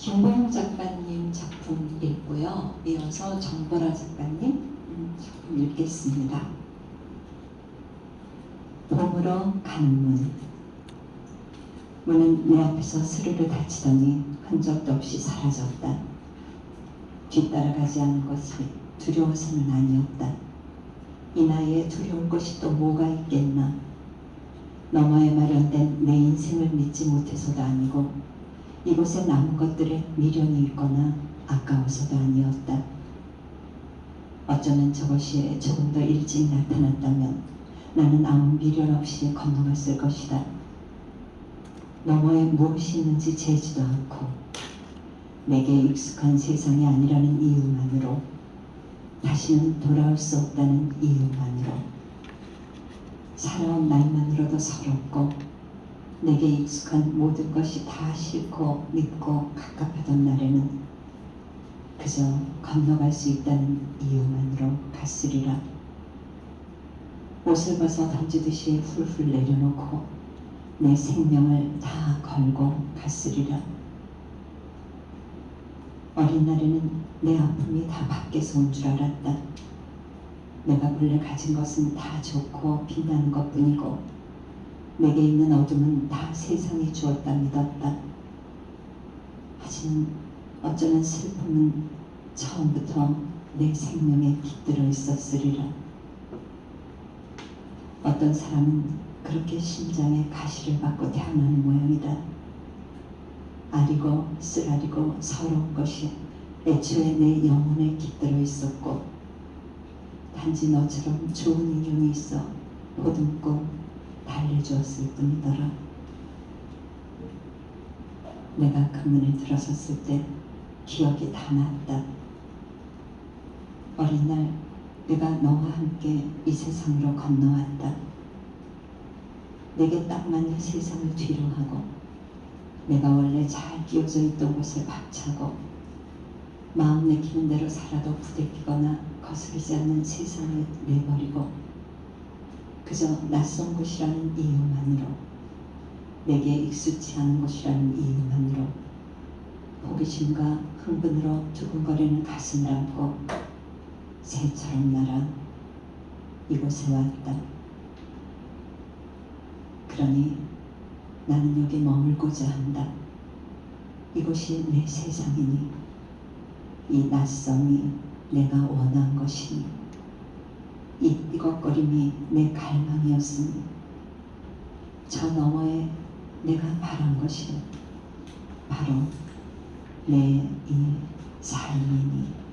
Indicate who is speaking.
Speaker 1: 김보영 작가님 작품 읽고요. 이어서 정보라 작가님 음, 작품 읽겠습니다. 봄으로 가는 문. 문은 내 앞에서 스르르 닫히더니 흔적도 없이 사라졌다. 뒤따라가지 않은 것이 두려워서는 아니었다. 이 나이에 두려울 것이 또 뭐가 있겠나. 너머에 마련된 내 인생을 믿지 못해서도 아니고 이곳에 남은 것들에 미련이 있거나 아까워서도 아니었다. 어쩌면 저것이 조금 더 일찍 나타났다면 나는 아무 미련 없이 건너갔을 것이다. 너머에 무엇이 있는지 재지도 않고 내게 익숙한 세상이 아니라는 이유만으로 다시는 돌아올 수 없다는 이유만으로 살아온 날만으로도 서럽고 내게 익숙한 모든 것이 다 싫고 밉고 갑갑하던 날에는 그저 건너갈 수 있다는 이유만으로 갔으리라. 옷을 벗어 던지듯이 훌훌 내려놓고 내 생명을 다 걸고 갔으리라. 어린 날에는 내 아픔이 다 밖에서 온 줄 알았다. 내가 본래 가진 것은 다 좋고 빛나는 것뿐이고 내게 있는 어둠은 다 세상이 주었다 믿었다. 하지만 어쩌면 슬픔은 처음부터 내 생명에 깃들어 있었으리라. 어떤 사람은 그렇게 심장에 가시를 받고 태어나는 모양이다. 아리고 쓰라리고 서러운 것이 애초에 내 영혼에 깃들어 있었고 단지 너처럼 좋은 인연이 있어 보듬고 달래주었을 뿐이더라. 내가 그 문에 들어섰을 때 기억이 다 났다. 어린 날 내가 너와 함께 이 세상으로 건너왔다. 내게 딱 맞는 세상을 뒤로 하고 내가 원래 잘 끼워져 있던 곳을 박차고 마음 내키는 대로 살아도 부대끼거나 거스르지 않는 세상을 내버리고 그저 낯선 곳이라는 이유만으로 내게 익숙치 않은 곳이라는 이유만으로 호기심과 흥분으로 두근거리는 가슴을 안고 새처럼 날아 이곳에 왔다. 그러니 나는 여기 머물고자 한다. 이곳이 내 세상이니 이 낯섦이 내가 원한 것이니 이 삐걱거림이 내 갈망이었으니 저 너머에 내가 바란 것이 바로 내 이 삶이니